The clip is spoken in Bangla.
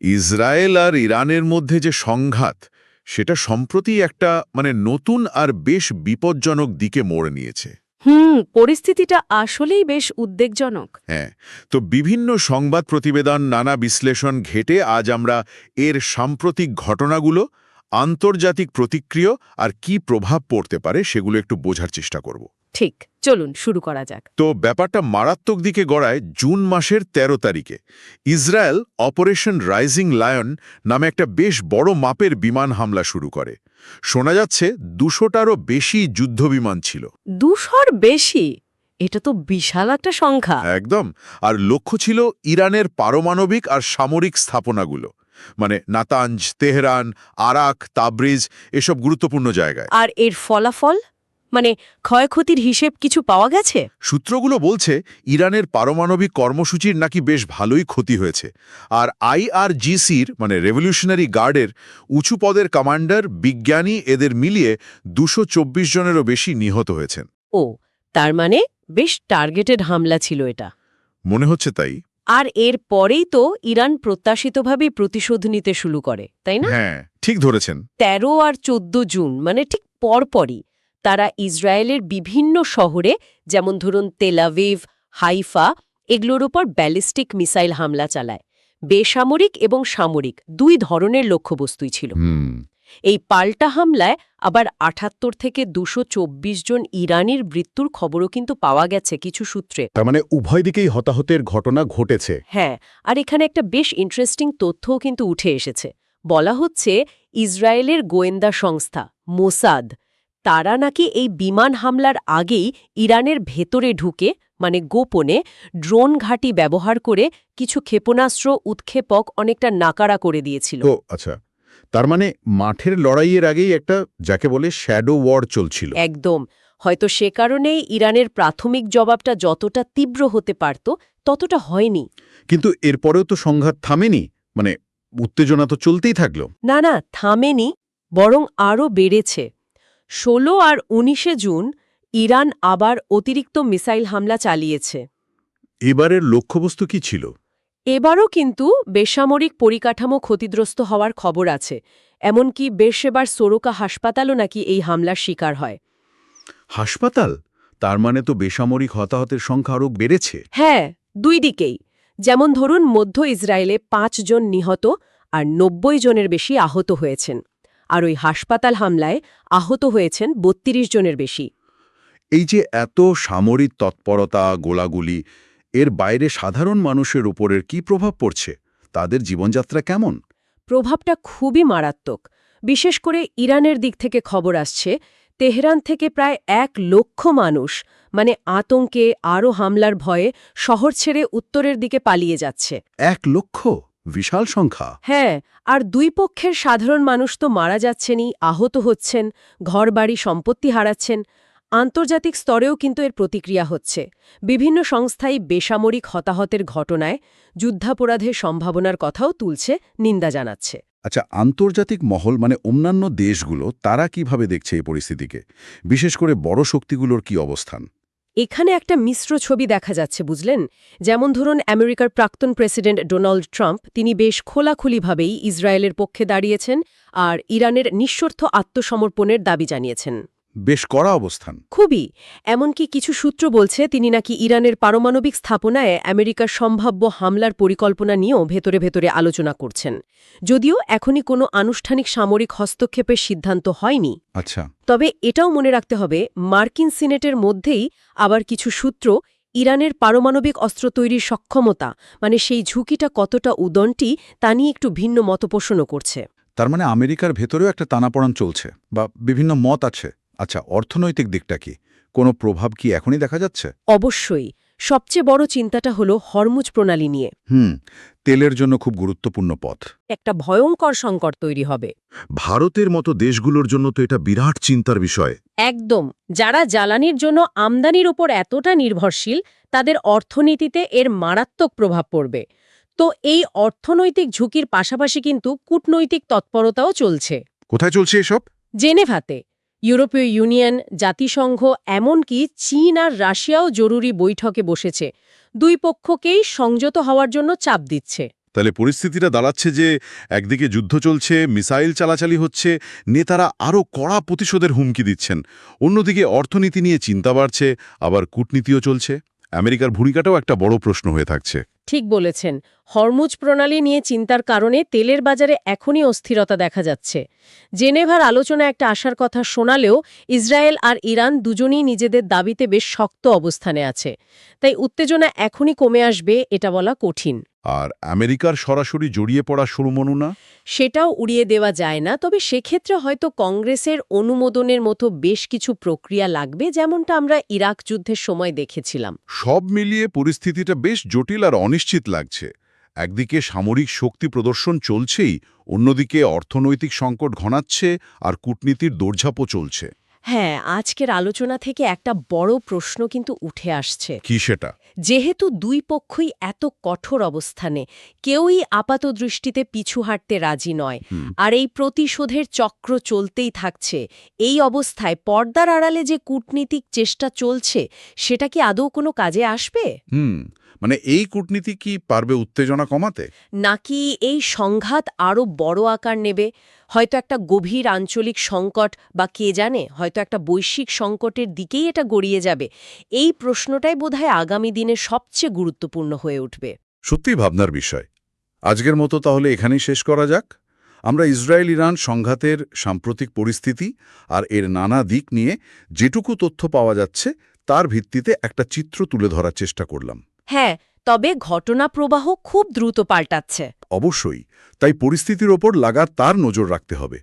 ইসরায়েল আর ইরানের মধ্যে যে সংঘাত সেটা সম্প্রতি একটা মানে নতুন আর বেশ বিপজ্জনক দিকে মোড় নিয়েছে। হুম পরিস্থিতিটা আসলেই বেশ উদ্বেগজনক। হ্যাঁ তো বিভিন্ন সংবাদ প্রতিবেদন নানা বিশ্লেষণ ঘেটে আজ আমরা এর সাম্প্রতিক ঘটনাগুলো আন্তর্জাতিক প্রতিক্রিয়া আর কি প্রভাব পড়তে পারে সেগুলো একটু বোঝার চেষ্টা করব। ঠিক চলুন শুরু করা যাক। তো ব্যাপারটা মারাত্মক দিকে গড়ায় জুন মাসের ১৩ তারিখে। ইসরায়েল অপারেশন রাইজিং লায়ন নামে একটা বেশ বড় মাপের বিমান হামলা শুরু করে। শোনা যাচ্ছে দুশোটারও বেশি যুদ্ধবিমান ছিল। দুশোর বেশি? এটা তো বিশাল একটা সংখ্যা। একদম আর লক্ষ্য ছিল ইরানের পারমাণবিক আর সামরিক স্থাপনাগুলো। মানে নাতাঞ্জ তেহরান আরাক তাবরিজ এসব গুরুত্বপূর্ণ জায়গায়। আর এর ফলাফল? মানে ক্ষয়ক্ষতির হিসেব কিছু পাওয়া গেছে? সূত্রগুলো বলছে ইরানের পারমাণবিক কর্মসূচির নাকি বেশ ভালোই ক্ষতি হয়েছে। আর আইআরজিসির মানে রেভলিউশনারি গার্ডের উঁচু পদের কমান্ডার বিজ্ঞানী এদের মিলিয়ে দুশো চব্বিশ জনেরও বেশি নিহত হয়েছেন। ও তার মানে বেশ টার্গেটেড হামলা ছিল এটা। মনে হচ্ছে তাই। আর এর পরেই তো ইরান প্রত্যাশিতভাবেই প্রতিশোধ নিতে শুরু করে তাই না? হ্যাঁ ঠিক ধরেছেন। তেরো আর চোদ্দ জুন মানে ঠিক পরপরই। তারা ইসরায়েলের বিভিন্ন শহরে যেমন ধরুন তেলাভিভ হাইফা এগুলোর ওপর ব্যালিস্টিক মিসাইল হামলা চালায়। বেসামরিক এবং সামরিক দুই ধরনের লক্ষ্যবস্তুই ছিল। এই পাল্টা হামলায় আবার আঠাত্তর থেকে দুশো জন ইরানির মৃত্যুর খবরও কিন্তু পাওয়া গেছে কিছু সূত্রে। তার মানে উভয় দিকেই হতাহতের ঘটনা ঘটেছে। হ্যাঁ আর এখানে একটা বেশ ইন্টারেস্টিং তথ্যও কিন্তু উঠে এসেছে। বলা হচ্ছে ইসরায়েলের গোয়েন্দা সংস্থা মোসাদ তারা নাকি এই বিমান হামলার আগেই ইরানের ভেতরে ঢুকে মানে গোপনে ড্রোন ঘাঁটি ব্যবহার করে কিছু ক্ষেপণাস্ত্র উৎক্ষেপক অনেকটা নাকারা করে দিয়েছিল। তো আচ্ছা। তার মানে মাঠের লড়াইয়ের আগেই একটা যাকে বলে শ্যাডো ওয়ার চলছিল। একদম। হয়তো সে কারণেই ইরানের প্রাথমিক জবাবটা যতটা তীব্র হতে পারত ততটা হয়নি। কিন্তু এরপরেও তো সংঘাত থামেনি মানে উত্তেজনা তো চলতেই থাকল। না না থামেনি বরং আরও বেড়েছে। ষোলো আর উনিশে জুন ইরান আবার অতিরিক্ত মিসাইল হামলা চালিয়েছে। এবারের লক্ষ্যবস্তু কি ছিল? এবারও কিন্তু বেসামরিক পরিকাঠামো ক্ষতিগ্রস্ত হওয়ার খবর আছে এমনকি বেশেবার সোরোকা হাসপাতালও নাকি এই হামলার শিকার হয়। হাসপাতাল? তার মানে তো বেসামরিক হতাহতের সংখ্যা আরও বেড়েছে। হ্যাঁ দুই দিকেই। যেমন ধরুন মধ্য ইসরায়েলে পাঁচ জন নিহত আর নব্বই জনের বেশি আহত হয়েছেন। আর ওই হাসপাতাল হামলায় আহত হয়েছেন বত্রিশ জনের বেশি। এই যে এত সামরিক তৎপরতা গোলাগুলি এর বাইরে সাধারণ মানুষের উপরের কি প্রভাব পড়ছে? তাদের জীবনযাত্রা কেমন? প্রভাবটা খুবই মারাত্মক। বিশেষ করে ইরানের দিক থেকে খবর আসছে তেহরান থেকে প্রায় এক লক্ষ মানুষ মানে আতঙ্কে আরও হামলার ভয়ে শহর ছেড়ে উত্তরের দিকে পালিয়ে যাচ্ছে। এক লক্ষ? বিশাল সংখ্যা। হ্যাঁ আর দুই পক্ষের সাধারণ মানুষ তো মারা যাচ্ছেনই আহত হচ্ছেন ঘরবাড়ি সম্পত্তি হারাচ্ছেন আন্তর্জাতিক স্তরেও কিন্তু এর প্রতিক্রিয়া হচ্ছে। বিভিন্ন সংস্থাই বেসামরিক হতাহতের ঘটনায় যুদ্ধাপরাধের সম্ভাবনার কথাও তুলছে নিন্দা জানাচ্ছে। আচ্ছা আন্তর্জাতিক মহল মানে অন্যান্য দেশগুলো তারা কীভাবে দেখছে এই পরিস্থিতিকে? বিশেষ করে বড় শক্তিগুলোর কি অবস্থান? এখানে একটা মিশ্র ছবি দেখা যাচ্ছে, বুঝলেন? যেমন ধরুন, আমেরিকার প্রাক্তন প্রেসিডেন্ট ডোনাল্ড ট্রাম্প, তিনি বেশ খোলাখুলিভাবেই ইসরায়েলের পক্ষে দাঁড়িয়েছেন আর ইরানের নিঃস্বর্থ আত্মসমর্পণের দাবি জানিয়েছেন। বেশ কড়া অবস্থান। খুবই। এমনকি কিছু সূত্র বলছে তিনি নাকি ইরানের পারমাণবিক স্থাপনায় আমেরিকার সম্ভাব্য হামলার পরিকল্পনা নিয়েও ভেতরে ভেতরে আলোচনা করছেন। যদিও এখনই কোনো আনুষ্ঠানিক সামরিক হস্তক্ষেপের সিদ্ধান্ত হয়নি। আচ্ছা। তবে এটাও মনে রাখতে হবে মার্কিন সিনেটের মধ্যেই আবার কিছু সূত্র ইরানের পারমাণবিক অস্ত্র তৈরির সক্ষমতা মানে সেই ঝুঁকিটা কতটা উদন্টি তা নিয়ে একটু ভিন্ন মতপোষণও করছে। তার মানে আমেরিকার ভেতরেও একটা টানাপড়ান চলছে বা বিভিন্ন মত আছে। আচ্ছা অর্থনৈতিক দিকটা কি? কোনো প্রভাব কি এখনই দেখা যাচ্ছে? অবশ্যই। সবচেয়ে বড় চিন্তাটা হলো হরমুজ প্রণালী নিয়ে। হুম তেলের জন্য খুব গুরুত্বপূর্ণ পথ। একটা ভয়ঙ্কর সংকট তৈরি হবে। ভারতের মতো দেশগুলোর জন্য তো এটা বিরাট চিন্তার বিষয়। একদম। যারা জ্বালানির জন্য আমদানির ওপর এতটা নির্ভরশীল তাদের অর্থনীতিতে এর মারাত্মক প্রভাব পড়বে। তো এই অর্থনৈতিক ঝুঁকির পাশাপাশি কিন্তু কূটনৈতিক তৎপরতাও চলছে। কোথায় চলছে এসব? জেনেভাতে। ইউরোপীয় ইউনিয়ন, জাতিসংঘ, এমনকি চীন আর রাশিয়াও জরুরি বৈঠকে বসেছে। দুই পক্ষকেই সংযত হওয়ার জন্য চাপ দিচ্ছে। তাহলে পরিস্থিতিটা দাঁড়াচ্ছে যে, একদিকে যুদ্ধ চলছে, মিসাইল চালাচালি হচ্ছে, নেতারা আরও কড়া প্রতিশোধের হুমকি দিচ্ছেন। অন্যদিকে অর্থনীতি নিয়ে চিন্তা বাড়ছে, আবার কূটনীতিও চলছে। আমেরিকার ভূমিকাটাও একটা বড় প্রশ্ন হয়ে থাকছে। ঠিক বলেছেন। হরমুজ প্রণালী নিয়ে চিন্তার কারণে তেলের বাজারে এখনই অস্থিরতা দেখা যাচ্ছে। জেনেভার আলোচনা একটা আসার কথা শোনালেও ইসরায়েল আর ইরান দুজনই নিজেদের দাবিতে বেশ শক্ত অবস্থানে আছে। তাই উত্তেজনা এখনই কমে আসবে, এটা বলা কঠিন। আর আমেরিকার সরাসরি জড়িয়ে পড়া সুরমনুনা সেটাও উড়িয়ে দেওয়া যায় না তবে সেক্ষেত্রে হয়তো কংগ্রেসের অনুমোদনের মতো বেশ কিছু প্রক্রিয়া লাগবে যেমনটা আমরা ইরাক যুদ্ধের সময় দেখেছিলাম। সব মিলিয়ে পরিস্থিতিটা বেশ জটিল আর অনিশ্চিত লাগছে। একদিকে সামরিক শক্তি প্রদর্শন চলছেই অন্যদিকে অর্থনৈতিক সংকট ঘনাচ্ছে আর কূটনীতির দৌড়ঝাঁপও চলছে। হ্যাঁ আজকের আলোচনা থেকে একটা বড় প্রশ্ন কিন্তু উঠে আসছে। কি সেটা? যেহেতু দুই পক্ষই এত কঠোর অবস্থানে কেউই আপাত দৃষ্টিতে পিছু হাঁটতে রাজি নয়। আর এই প্রতিশোধের চক্র চলতেই থাকছে। এই অবস্থায় পর্দার আড়ালে যে কূটনীতিক চেষ্টা চলছে সেটা কি আদৌ কোনো কাজে আসবে? হুম মানে এই কূটনীতি কি পারবে উত্তেজনা কমাতে? নাকি এই সংঘাত আরও বড় আকার নেবে? হয়তো একটা গভীর আঞ্চলিক সংকট বা কে জানে হয়তো একটা বৈশ্বিক সংকটের দিকেই এটা গড়িয়ে যাবে। এই প্রশ্নটাই বোধহয় আগামী দিনে সবচেয়ে গুরুত্বপূর্ণ হয়ে উঠবে। সত্যিই ভাবনার বিষয়। আজকের মতো তাহলে এখানেই শেষ করা যাক। আমরা ইসরায়েল ইরান সংঘাতের সাম্প্রতিক পরিস্থিতি আর এর নানা দিক নিয়ে যেটুকু তথ্য পাওয়া যাচ্ছে তার ভিত্তিতে একটা চিত্র তুলে ধরার চেষ্টা করলাম। হ্যাঁ তবে ঘটনা প্রবাহ খুব দ্রুত পাল্টাচ্ছে। অবশ্যই, তাই পরিস্থিতির ওপর লাগাতার নজর রাখতে হবে।